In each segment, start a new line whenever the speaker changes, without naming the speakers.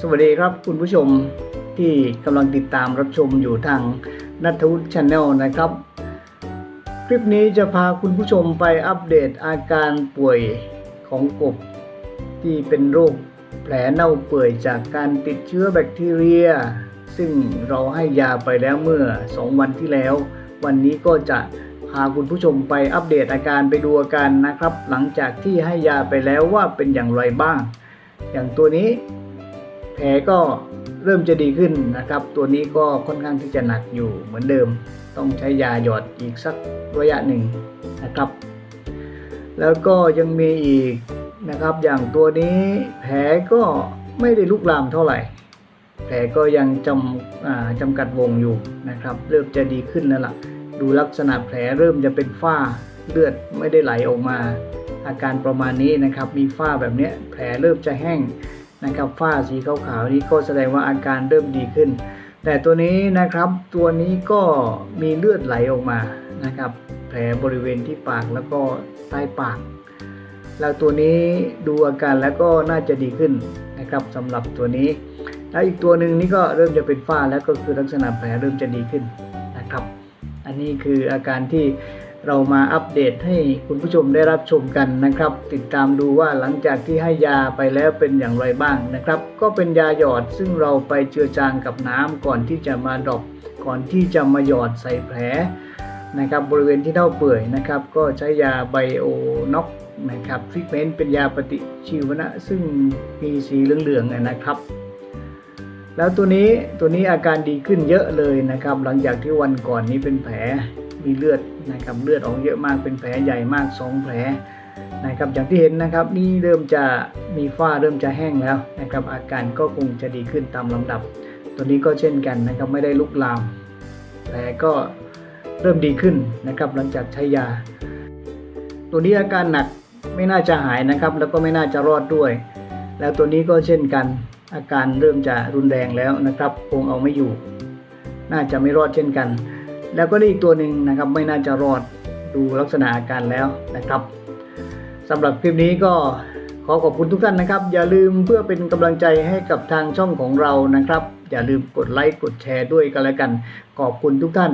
สวัสดีครับคุณผู้ชมที่กำลังติดตามรับชมอยู่ทางนัทวุฒิชาแนลนะครับ คลิปนี้จะพาคุณผู้ชมไปอัปเดตอาการป่วยของกบ ที่เป็นโรคแผลเน่าเปื่อยจากการติดเชื้อแบคทีเรีย ซึ่งเราให้ยาไปแล้วเมื่อ 2 วันที่แล้ว วันนี้ก็จะพาคุณผู้ชมไปอัปเดตอาการไปดูอาการนะครับ หลังจากที่ให้ยาไปแล้วว่าเป็นอย่างไรบ้าง อย่างตัวนี้ แผลก็เริ่มจะดีขึ้นนะครับ ตัวนี้ก็ค่อนข้างที่จะหนักอยู่เหมือนเดิม ต้องใช้ยาหยอดอีกสักระยะหนึ่งนะครับ แล้วก็ยังมีอีกนะครับ อย่างตัวนี้แผลก็ไม่ได้ลุกลามเท่าไหร่ แผลก็ยังจำจำกัดวงอยู่นะครับ เริ่มจะดีขึ้นแล้วล่ะ ดูลักษณะแผลเริ่มจะเป็นฝ้าเลือดไม่ได้ไหลออกมา อาการประมาณนี้นะครับ มีฝ้าแบบนี้แผลเริ่มจะแห้ง นะครับฝ้าสีขาวๆนี้ก็แสดงว่าอาการเริ่มดีขึ้น แต่ตัวนี้นะครับตัวนี้ก็มีเลือดไหลออกมานะครับ แผลบริเวณที่ปากแล้วก็ใต้ปาก แล้วตัวนี้ดูอาการแล้วก็น่าจะดีขึ้นนะครับสำหรับตัวนี้ แล้วอีกตัวหนึ่งนี่ก็เริ่มจะเป็นฝ้าแล้วก็คือลักษณะแผลเริ่มจะดีขึ้นนะครับ อันนี้คืออาการที่ เรามาอัปเดตให้คุณผู้ชมได้รับชมกันนะครับ ติดตามดูว่าหลังจากที่ให้ยาไปแล้วเป็นอย่างไรบ้างนะครับ ก็เป็นยาหยอดซึ่งเราไปเจือจางกับน้ำก่อนที่จะมาดอปก่อนที่จะมาหยอดใส่แผลนะครับบริเวณที่เน่าเปื่อยนะครับ ก็ใช้ยาไบโอน็อกนะครับทรีทเมนต์เป็นยาปฏิชีวนะ ซึ่งมีสีเหลืองๆนะครับ แล้วตัวนี้ตัวนี้อาการดีขึ้นเยอะเลยนะครับ หลังจากที่วันก่อนนี้เป็นแผล มีเลือดนะครับเลือดออกเยอะมากเป็นแผลใหญ่มากสองแผลนะครับอย่างที่เห็นนะครับนี่เริ่มจะมีฝ้าเริ่มจะแห้งแล้วนะครับอาการก็คงจะดีขึ้นตามลำดับ ตัวนี้ก็เช่นกันนะครับไม่ได้ลุกลามแผลก็เริ่มดีขึ้นนะครับหลังจากใช้ยา ตัวนี้อาการหนักไม่น่าจะหายนะครับ แล้วก็ไม่น่าจะรอดด้วย แล้วตัวนี้ก็เช่นกันอาการเริ่มจะรุนแรงแล้วนะครับ คงเอาไม่อยู่ น่าจะไม่รอดเช่นกัน แล้วก็ได้อีกตัวหนึ่งนะครับไม่น่าจะรอดดูลักษณะอาการแล้วนะครับสำหรับคลิปนี้ก็ขอขอบคุณทุกท่านนะครับ อย่าลืมเพื่อเป็นกำลังใจให้กับทางช่องของเรานะครับ อย่าลืมกดไลค์กดแชร์ด้วยกันแล้วกัน ขอบคุณทุกท่าน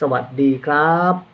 สวัสดีครับ